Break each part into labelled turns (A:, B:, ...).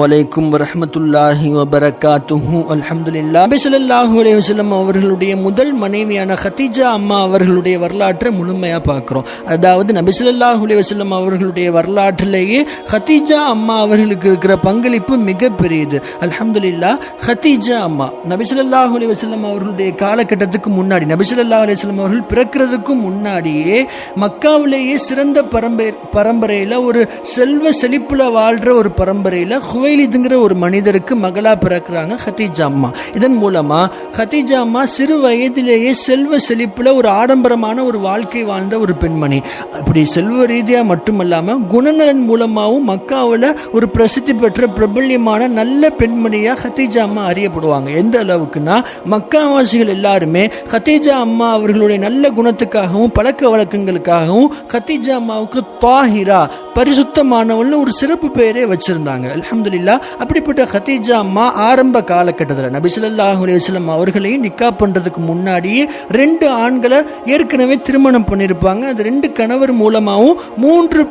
A: வலைக்கும் வரஹமத்துல்லாஹி வபரகாத்துஹு அல்ஹம்துலில்லா நபி ஸல்லல்லாஹு அலைஹி வஸல்லம் அவர்களுடைய முதல் மனைவியான ஹதீஜா அம்மா அவர்களுடைய வரலாற்றை முழுமையாக பார்க்குறோம். அதாவது நபி ஸல்லல்லாஹு அலைஹி வஸல்லம் அவர்களுடைய வரலாற்றிலேயே ஹதீஜா அம்மா அவர்களுக்கு இருக்கிற பங்களிப்பு மிகப்பெரியது அல்ஹம்துலில்லா ஹதீஜா அம்மா. நபி ஸல்லல்லாஹு அலைஹி வஸல்லம் அவர்களுடைய காலகட்டத்துக்கு முன்னாடி நபி ஸல்லல்லாஹு அலைஹி வஸல்லம் அவர்கள் பிறக்கிறதுக்கு முன்னாடியே மக்காவிலேயே சிறந்த பரம்பரை பரம்பரையில் ஒரு செல்வ செழிப்பில் வாழ்கிற ஒரு பரம்பரையில் ஹுவைலிதுங்கிற ஒரு மனிதருக்கு மகளாக பிறக்கிறாங்க ஹத்தீஜா அம்மா. இதன் மூலமாக ஹத்தீஜா அம்மா சிறு வயதிலேயே செல்வ செழிப்பில் ஒரு ஆடம்பரமான ஒரு வாழ்க்கை வாழ்ந்த ஒரு பெண்மணி. அப்படி செல்வ ரீதியாக மட்டுமல்லாமல் குணநலன் மூலமாகவும் மக்காவில் ஒரு பிரசித்தி பெற்ற பிரபல்யமான நல்ல பெண்மணியாக ஹத்தீஜா அம்மா அறியப்படுவாங்க. எந்த அளவுக்குன்னா மக்காவாசிகள் எல்லாருமே ஹத்தீஜா அம்மா அவர்களுடைய நல்ல குணத்துக்காகவும் பழக்க வழக்கங்களுக்காகவும் ஹத்தீஜா அம்மாவுக்கு தாஹிரா பரிசுத்தமானவள்னு ஒரு சிறப்பு பெயரே வச்சிருந்தாங்க. அலமதுல்லா அப்படிப்பட்ட ஹத்தீஜா அம்மா ஆரம்ப காலகட்டத்தில் நபி ஸல்லல்லாஹு அவர்களையும் நிக்கா பண்றதுக்கு முன்னாடியே ரெண்டு ஆண்களை ஏற்கனவே திருமணம் பண்ணியிருப்பாங்க அது ரெண்டு கணவர் மூலமாகவும் மூன்று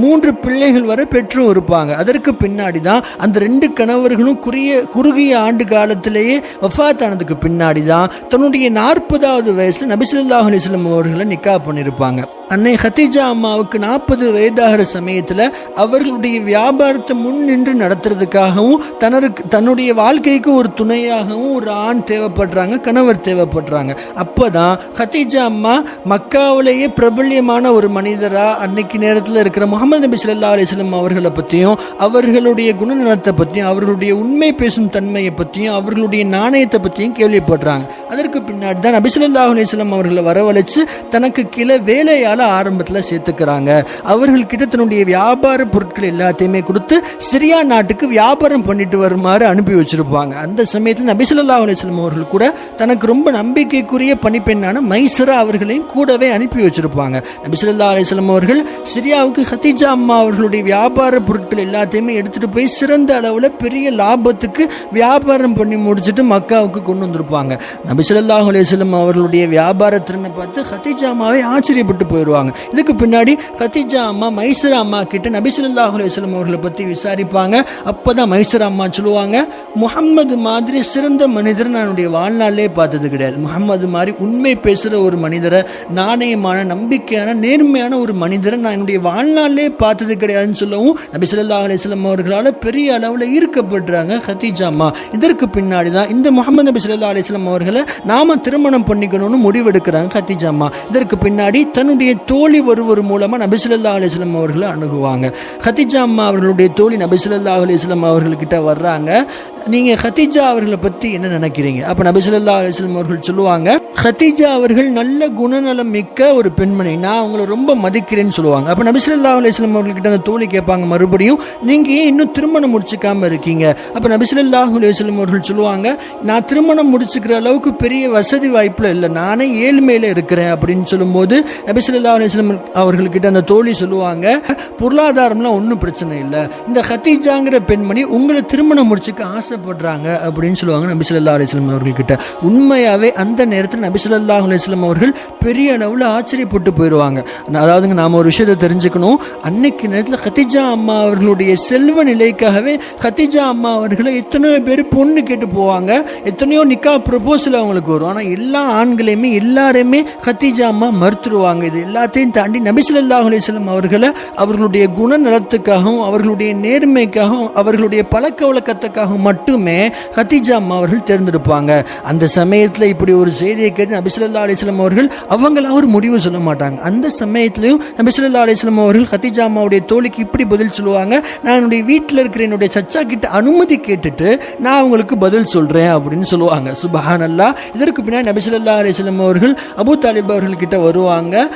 A: மூன்று பிள்ளைகள் வரை பெற்றும் இருப்பாங்க. அதற்கு பின்னாடி தான் அந்த ரெண்டு கணவர்களும் குறுகிய குறுகிய ஆண்டு காலத்திலேயே வஃபாத் ஆனதுக்கு பின்னாடி தான் தன்னுடைய நாற்பதாவது வயசுல நபிசுல்லாஹ் அலிஸ்லாம் அவர்களை நிக்கா பண்ணியிருப்பாங்க அன்னை ஹதீஜா அம்மாவுக்கு நாற்பது வயதாகிற சமயத்தில் அவர்களுடைய வியாபாரத்தை முன் நின்று நடத்துறதுக்காகவும் தனருக்கு தன்னுடைய வாழ்க்கைக்கு ஒரு துணையாகவும் ஒரு ஆண் தேவைப்படுறாங்க கணவர் தேவைப்படுறாங்க. அப்போ தான் ஹதீஜா அம்மா மக்காவிலேயே பிரபல்யமான ஒரு மனிதராக அன்னைக்கு நேரத்தில் இருக்கிற முகமது நபி ஸல்லல்லாஹு அலிஸ்லம் அவர்களை பற்றியும் அவர்களுடைய குணநலத்தை பற்றியும் அவர்களுடைய உண்மை பேசும் தன்மையை பற்றியும் அவர்களுடைய நாணயத்தை பற்றியும் கேள்விப்படுறாங்க. அதற்கு பின்னாடி தான் நபி ஸல்லல்லாஹு அலிஸ்லம் அவர்களை வரவழைச்சு தனக்கு கீழே வேலையால் ஆரம்பத்தில் சேர்த்துக்கிறாங்க. அவர்கள்கிட்ட தன்னுடைய வியாபார பொருட்கள் எல்லாத்தையுமே கொடுத்து சிரியா நாட்டுக்கு வியாபாரம் பண்ணிட்டு வருமாறு அனுப்பி வச்சிருப்பாங்க. அந்த சமயத்தில் நபிசுல்லா அலிஸ்லம் அவர்கள் கூட தனக்கு ரொம்ப நம்பிக்கைக்குரிய பணிப்பெண்ணான மைசரா அவர்களையும் கூடவே அனுப்பி வச்சிருப்பாங்க. நபிசுல்லா அலிஸ்லம் அவர்கள் சிரியாவுக்கு ஹதீஜா அம்மா அவர்களுடைய வியாபார பொருட்கள் எல்லாத்தையுமே எடுத்துட்டு போய் சிறந்த அளவில் பெரிய லாபத்துக்கு வியாபாரம் பண்ணி முடிச்சுட்டு மக்காவுக்கு கொண்டு வந்திருப்பாங்க. நபிசுல்லா அலிஸ்லம் அவர்களுடைய வியாபார திறனை பார்த்து ஹதீஜா அம்மாவை ஆச்சரியப்பட்டு வருவாங்க இதுக்கு பின்னாடி ஹதீஜா அம்மா மைசூர் அம்மா கிட்ட நபி ஸல்லல்லாஹு அவர்களை பற்றி விசாரிப்பாங்க. அப்பதான் மைசூர் அம்மா சொல்லுவாங்க முகம்மது மாதிரி சிறந்த மனிதர் நான் என்னுடைய வாழ்நாளிலே பார்த்தது கிடையாது. முகம்மது மாதிரி உண்மை பேசுகிற ஒரு மனிதரை நாணயமான நம்பிக்கையான நேர்மையான ஒரு மனிதரை நான் என்னுடைய வாழ்நாளிலே பார்த்தது கிடையாதுன்னு சொல்லவும் நபிசுல்லா ஸல்லல்லாஹு அவர்களால் பெரிய அளவில் ஈர்க்கப்படுறாங்க ஹத்தீஜா அம்மா. இதற்கு பின்னாடி தான் இந்த முகமது நபி சொல்லா அலைஹி அவர்களை நாம திருமணம் பண்ணிக்கணும்னு முடிவெடுக்கிறாங்க ஹத்தீஜா அம்மா. இதற்கு பின்னாடி தன்னுடைய தோழி ஒருவர் மூலமாக நபிசுல்லா ஸல்லல்லாஹு அவர்களை அணுகுவாங்க. ஹத்திஜா அம்மா அவர்களுடைய தோழி நபிசுல்லா ஸல்லல்லாஹு அவர்கள்கிட்ட வர்றாங்க. நீங்கள் ஹதீஜா அவர்களை பற்றி என்ன நினைக்கிறீங்க? அப்போ நபிசுல்லா அலிஸ்லம் அவர்கள் சொல்லுவாங்க ஹதீஜா அவர்கள் நல்ல குணநலம் மிக்க ஒரு பெண்மணி. நான் அவங்கள ரொம்ப மதிக்கிறேன்னு சொல்லுவாங்க. அப்போ நபிசுல்லா அலிஸ்லம் அலைஹி அவர்கள்கிட்ட அந்த தோழி கேட்பாங்க மறுபடியும் நீங்கள் ஏன் இன்னும் திருமணம் முடிச்சுக்காமல் இருக்கீங்க? அப்போ நபிசுல்லா அலிஸ்லம் அவர்கள் சொல்லுவாங்க நான் திருமணம் முடிச்சுக்கிற அளவுக்கு பெரிய வசதி வாய்ப்பில் இல்லை. நானே ஏழ்மையில் இருக்கிறேன். அப்படின்னு சொல்லும்போது நபிசுல்லா அலிஸ்லம் அவர்கள்கிட்ட அந்த தோழி சொல்லுவாங்க பொருளாதாரம்லாம் ஒன்றும் பிரச்சனை இல்லை. இந்த ஹதீஜாங்கிற பெண்மணி உங்களை திருமணம் முடிச்சுக்க ஆசை ஆசைப்படுறாங்க அப்படின்னு சொல்லுவாங்க நபி ஸல்லல்லாஹு அவர்கள்கிட்ட. உண்மையாகவே அந்த நேரத்தில் நபி ஸல்லல்லாஹு அலைஹி அவர்கள் பெரிய அளவில் ஆச்சரியப்பட்டு போயிடுவாங்க அதாவதுங்க நாம் ஒரு விஷயத்தை தெரிஞ்சுக்கணும். அன்னைக்கு நேரத்தில் ஹத்திஜா அம்மா அவர்களுடைய செல்வ நிலைக்காகவே ஹத்திஜா அம்மா அவர்களை எத்தனையோ பேர் பொண்ணு கேட்டு போவாங்க. எத்தனையோ நிக்கா ப்ரப்போசல் அவங்களுக்கு வரும். ஆனால் எல்லா ஆண்களையுமே எல்லாரையுமே ஹத்திஜா அம்மா மறுத்துருவாங்க. இது எல்லாத்தையும் தாண்டி நபி ஸல்லல்லாஹு அவர்களை அவர்களுடைய குணநலத்துக்காகவும் அவர்களுடைய நேர்மைக்காகவும் அவர்களுடைய பழக்க வழக்கத்துக்காகவும் மட்டும் மட்டுமே ஹதீஜா அம்மா அவர்கள் தேர்ந்தெடுப்பாங்க. அந்த சமயத்தில் இப்படி ஒரு செய்தியை கேட்டு நபிசுல்லா அலிஸ்லாம் அவர்கள் அவங்கள ஒரு முடிவு சொல்ல மாட்டாங்க. அந்த சமயத்திலையும் நபிசுல்லா அலிஸ்லாம் அவர்கள் ஹதீஜா அம்மாவுடைய தோழிக்கு இப்படி பதில் சொல்லுவாங்க. நான் என்னுடைய வீட்டில் இருக்கிற என்னுடைய சச்சா கிட்ட அனுமதி கேட்டுட்டு நான் அவங்களுக்கு பதில் சொல்கிறேன் அப்படின்னு சொல்லுவாங்க. சுபஹானல்லா. இதற்கு பின்னாடி நபிசுல்லா அலிஸ்லாம் அவர்கள் அபு தாலிப் அவர்கள் கிட்ட வருவாங்க.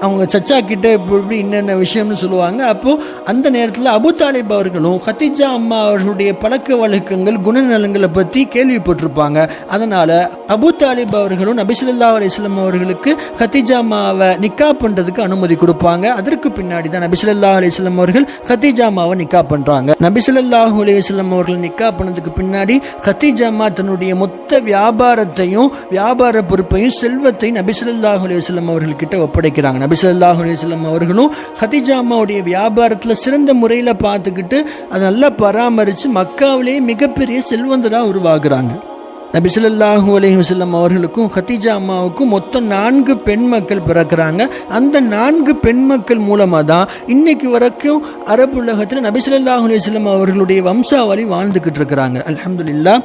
A: அவங்க சச்சா கிட்ட இப்படி என்னென்ன விஷயம்னு சொல்லுவாங்க. அப்போது அந்த நேரத்தில் அபு தாலிப் அவர்களும் ஹத்தீஜா அம்மா அவர்களுடைய பழக்க வழக்கங்கள் அவர்கள் குணநலங்களை பற்றி கேள்விப்பட்டிருப்பாங்க. அதனால் அபு தாலிப் அவர்களும் நபிசுல்லா அலிஸ்லாம் அவர்களுக்கு ஹத்திஜாமாவை நிக்கா பண்ணுறதுக்கு அனுமதி கொடுப்பாங்க. அதற்கு பின்னாடி தான் நபிசுல்லா அலிஸ்லாம் அவர்கள் ஹத்திஜாமாவை நிக்கா பண்ணுறாங்க நபிசுல்லாஹு அலிஸ்லாம் அவர்கள் நிக்கா பண்ணதுக்கு பின்னாடி ஹத்திஜாமா தன்னுடைய மொத்த வியாபாரத்தையும் வியாபார பொறுப்பையும் செல்வத்தையும் நபிசுல்லாஹு அலிஸ்லாம் அவர்கள் கிட்ட ஒப்படைக்கிறாங்க. நபிசுல்லாஹு அலிஸ்லாம் அவர்களும் ஹத்திஜாமாவுடைய வியாபாரத்தில் சிறந்த முறையில் பார்த்துக்கிட்டு அதை நல்லா பராமரித்து மக்காவிலேயே மிக மிகப்பெரிய செல்வந்தராக உருவாகுறாங்க. நபிசுல்லாஹு அலைஹி அவர்களுக்கும் ஹத்தீஜா அம்மாவுக்கும் மொத்தம் நான்கு பெண் மக்கள் பிறக்கிறாங்க. அந்த நான்கு பெண் மக்கள் மூலமாக தான் இன்னைக்கு வரைக்கும் அரபு உலகத்தில் நபிசுல்லாஹு அலைஹி அவர்களுடைய வம்சாவளி வாழ்ந்துக்கிட்டு இருக்கிறாங்க. அலமதுல்லா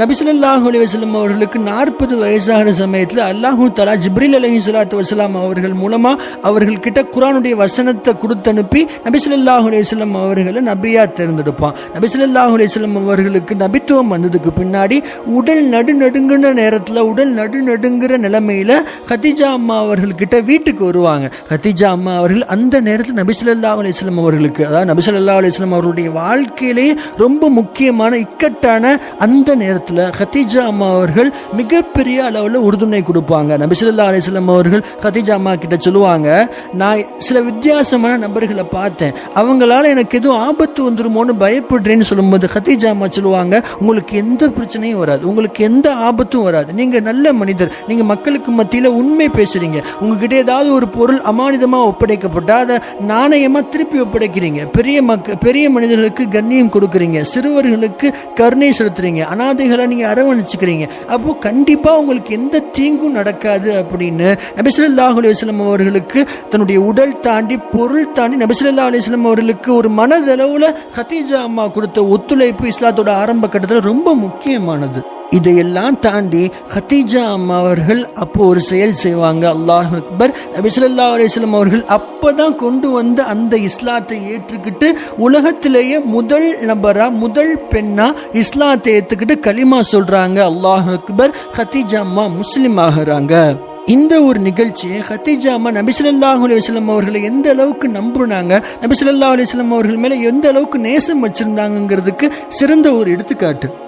A: நபிசுல்லாஹூ அலிவசலம் அவர்களுக்கு நாற்பது வயசாகிற சமயத்தில் அல்லாஹூ தலா ஜிப்ரில் அலஹி சலாத்து வசலாம் அவர்கள் மூலமாக அவர்கள் கிட்ட குரானுடைய வசனத்தை கொடுத்து அனுப்பி நபிசுல்லாஹு அலைஹி அவர்களை நபியாக தேர்ந்தெடுப்பான். நபிசுல்லாஹூ அலைஹி அவர்களுக்கு நபித்துவம் வந்ததுக்கு பின்னாடி உடல் நடு நடுங்குன நேரத்தில் உடல் நடு நடுங்குற ஹதிஜா ஹத்திஜா அம்மா அவர்கள் கிட்ட வீட்டுக்கு வருவாங்க. ஹத்திஜா அம்மா அவர்கள் அந்த நேரத்தில் நபிசுல்லாஹு அலைஹி அவர்களுக்கு அதாவது நபிசுல்லா அலிஸ்லாம் வஸல்லம் அவர்களுடைய வாழ்க்கையிலேயே ரொம்ப முக்கியமான இக்கட்டான அந்த நேரத்தில் ஹத்தீஜா அம்மா அவர்கள் மிகப்பெரிய அளவில் உறுதுணை கொடுப்பாங்க. நபிசுல்லா அலிஸ்லாம் அவர்கள் ஹத்தீஜா அம்மா கிட்ட சொல்லுவாங்க நான் சில வித்தியாசமான நபர்களை பார்த்தேன். அவங்களால எனக்கு எதுவும் ஆபத்து வந்துருமோன்னு பயப்படுறேன்னு சொல்லும்போது ஹத்தீஜா அம்மா சொல்லுவாங்க உங்களுக்கு எந்த பிரச்சனையும் வராது. உங்களுக்கு எந்த ஆபத்தும் வராது. நீங்கள் நல்ல மனிதர். நீங்க மக்களுக்கு மத்தியில் உண்மை பேசுறீங்க. உங்ககிட்ட ஏதாவது ஒரு பொருள் அமானிதமாக ஒப்படைக்கப்பட்டால் அதை நாணயமாக திருப்பி ஒப்படைக்கிறீங்க. பெரிய மக்க பெரிய மனிதர்களுக்கு கண்ணியம் கொடுக்குறீங்க. சிறுவர்களுக்கு கருணை செலுத்துறீங்க. அனாதைகள் அதில் நீங்கள் அரவணைச்சிக்கிறீங்க. அப்போது கண்டிப்பாக உங்களுக்கு எந்த தீங்கும் நடக்காது அப்படின்னு நபிசுல்லாஹு அலுவலம் அவர்களுக்கு தன்னுடைய உடல் தாண்டி பொருள் தாண்டி நபிசுல்லா அலுவலம் அவர்களுக்கு ஒரு மனதளவில் ஹத்தீஜா அம்மா கொடுத்த ஒத்துழைப்பு இஸ்லாத்தோட ஆரம்ப கட்டத்தில் ரொம்ப முக்கியமானது. இதையெல்லாம் தாண்டி ஹத்தீஜா அம்மா அவர்கள் அப்போ ஒரு செயல் செய்வாங்க. அல்லாஹ் அக்பர். நபிசுல்லா அலிஸ்லாம் அவர்கள் அப்பதான் கொண்டு வந்து அந்த இஸ்லாத்தை ஏற்றுக்கிட்டு உலகத்திலேயே முதல் நபரா முதல் பெண்ணா இஸ்லாத்தை ஏற்றுக்கிட்டு களிமா சொல்றாங்க. அல்லாஹ் அக்பர். ஹத்தீஜா அம்மா முஸ்லிம் ஆகுறாங்க. இந்த ஒரு நிகழ்ச்சியை ஹத்தீஜா அம்மா நபிசுல்லாஹு அலுவலம் அவர்களை எந்த அளவுக்கு நம்புனாங்க? நபிசுல்லா அலுவலம் அவர்கள் மேலே எந்த அளவுக்கு நேசம் வச்சிருந்தாங்கிறதுக்கு சிறந்த ஒரு எடுத்துக்காட்டு.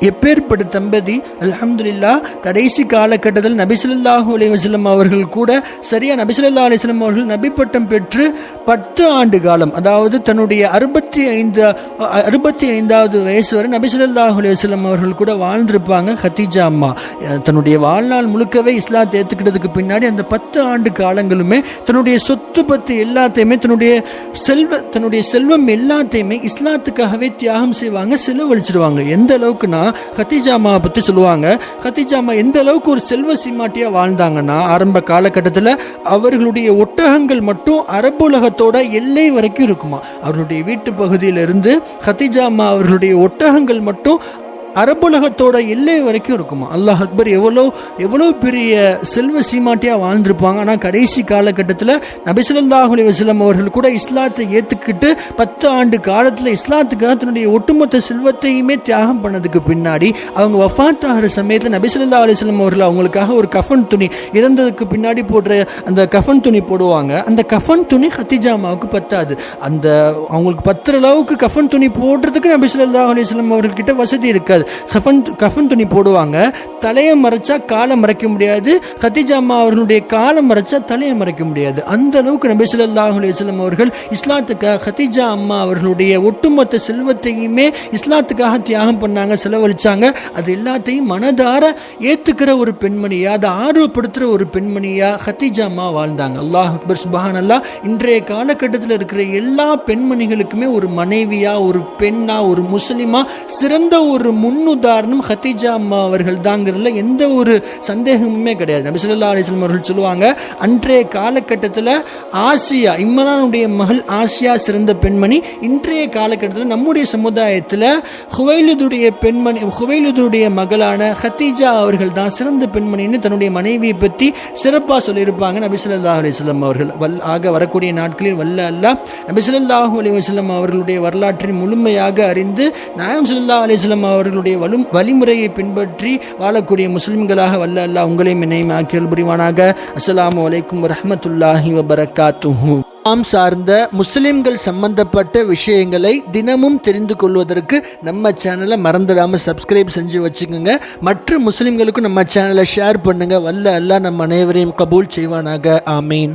A: எப்பேற்பட்ட தம்பதி அலமதுல்லா கடைசி காலகட்டத்தில் நபிசுல்லாஹு அலி அவர்கள் கூட சரியா நபிசுல்லா அலிஸ்லாம் அவர்கள் நபி பட்டம் பெற்று பத்து ஆண்டு காலம் அதாவது தன்னுடைய அறுபத்தி ஐந்து அறுபத்தி ஐந்தாவது வயசு வரை நபிசுல்லாஹு அலி அவர்கள் கூட வாழ்ந்திருப்பாங்க ஹத்தீஜா அம்மா. தன்னுடைய வாழ்நாள் முழுக்கவே இஸ்லாத்தை ஏற்றுக்கிட்டதுக்கு பின்னாடி அந்த பத்து ஆண்டு காலங்களுமே தன்னுடைய சொத்து பத்து எல்லாத்தையுமே தன்னுடைய செல்வ தன்னுடைய செல்வம் எல்லாத்தையுமே இஸ்லாத்துக்காகவே தியாகம் செய்வாங்க செலவழிச்சிருவாங்க. எந்த அளவுக்குன்னா ஹத்திஜாமா பற்றி சொல்லுவாங்க. ஹத்திஜாமா எந்த அளவுக்கு ஒரு செல்வ சீமாட்டியாக வாழ்ந்தாங்கன்னா ஆரம்ப காலகட்டத்தில் அவர்களுடைய ஒட்டகங்கள் மட்டும் அரபுலகத்தோட எல்லை வரைக்கும் இருக்குமா. அவர்களுடைய வீட்டு பகுதியிலிருந்து ஹத்திஜாமா அவர்களுடைய ஒட்டகங்கள் மட்டும் அரபுலகத்தோட எல்லை வரைக்கும் இருக்குமா? அல்லாஹ் அக்பர் எவ்வளோ எவ்வளோ பெரிய செல்வ சீமாட்டியாக வாழ்ந்திருப்பாங்க. ஆனால் கடைசி காலகட்டத்தில் நபிசுல்லாஹ் அலி வசலம் அவர்கள் கூட இஸ்லாத்தை ஏற்றுக்கிட்டு பத்து ஆண்டு காலத்தில் இஸ்லாத்துக்காக தன்னுடைய ஒட்டுமொத்த செல்வத்தையுமே தியாகம் பண்ணதுக்கு பின்னாடி அவங்க வஃத் ஆகிற சமயத்தில் நபிசுல்லா அலிஸ்லாம் அவர்கள் அவங்களுக்காக ஒரு கஃபன் துணி இறந்ததுக்கு பின்னாடி போடுற அந்த கஃபன் துணி போடுவாங்க. அந்த கஃபன் துணி ஹத்திஜாமாவுக்கு பத்தாது. அந்த அவங்களுக்கு பத்துற அளவுக்கு கஃபன் துணி போடுறதுக்கு நபிசுல்லா அலிஸ்லாம் அவர்கள்கிட்ட வசதி இருக்காது. கஃபன் கஃபன் துணி போடுவாங்க. தலையை மறைச்சா காலை மறைக்க முடியாது. ஹத்திஜா அம்மா அவர்களுடைய காலை மறைச்சா தலையை மறைக்க முடியாது. அந்த அளவுக்கு நபி ஸல்லல்லாஹு அலிஸ்லாம் அவர்கள் இஸ்லாத்துக்காக ஹத்திஜா அம்மா அவர்களுடைய ஒட்டுமொத்த செல்வத்தையுமே இஸ்லாத்துக்காக தியாகம் பண்ணாங்க செலவழிச்சாங்க. அது எல்லாத்தையும் மனதார ஏத்துக்கிற ஒரு பெண்மணியா அதை ஆர்வப்படுத்துற ஒரு பெண்மணியா ஹத்திஜா அம்மா வாழ்ந்தாங்க. அல்லாஹ் அக்பர் சுபஹான் அல்லாஹ் இன்றைய காலகட்டத்தில் இருக்கிற எல்லா பெண்மணிகளுக்குமே ஒரு மனைவியா ஒரு பெண்ணா ஒரு முஸ்லிமா சிறந்த ஒரு முன்னுதாரணம் ஹத்தீஜா அம்மா அவர்கள் தாங்கிறதுல எந்த ஒரு சந்தேகமுமே கிடையாது. நபி அலிஸ்லம் அவர்கள் சொல்லுவாங்க அன்றைய காலகட்டத்தில் ஆசியா இம்ரானுடைய மகள் ஆசியா சிறந்த பெண்மணி இன்றைய காலகட்டத்தில் நம்முடைய சமுதாயத்தில் ஹுவைலுதுடைய பெண்மணி ஹுவைலுதுடைய மகளான ஹத்தீஜா அவர்கள் தான் சிறந்த பெண்மணின்னு தன்னுடைய மனைவியை பற்றி சிறப்பாக சொல்லியிருப்பாங்க நபி அலிஸ்லம் அவர்கள். வல் ஆக வரக்கூடிய நாட்களில் வல்ல அல்லாஹ் நபி அலி வஸ்லம் அவர்களுடைய வரலாற்றை முழுமையாக அறிந்து நாயம் சுல்லா அலிஸ்லம் அவர்கள் அவர்களுடைய வலு வழிமுறையை பின்பற்றி வாழக்கூடிய முஸ்லிம்களாக வல்ல அல்லாஹ் உங்களையும் என்னையும் ஆக்கியல் புரிவானாக. அஸ்லாம் வலைக்கம் வரமத்துல்லாஹி வபரகாத்துஹு. நாம் சார்ந்த முஸ்லிம்கள் சம்பந்தப்பட்ட விஷயங்களை தினமும் தெரிந்து கொள்வதற்கு நம்ம சேனலை மறந்துடாமல் சப்ஸ்கிரைப் செஞ்சு வச்சுக்கோங்க. மற்ற முஸ்லிம்களுக்கும் நம்ம சேனலை ஷேர் பண்ணுங்க. வல்ல அல்லாஹ் நம்ம அனைவரையும் கபூல் செய்வானாக. ஆமீன்.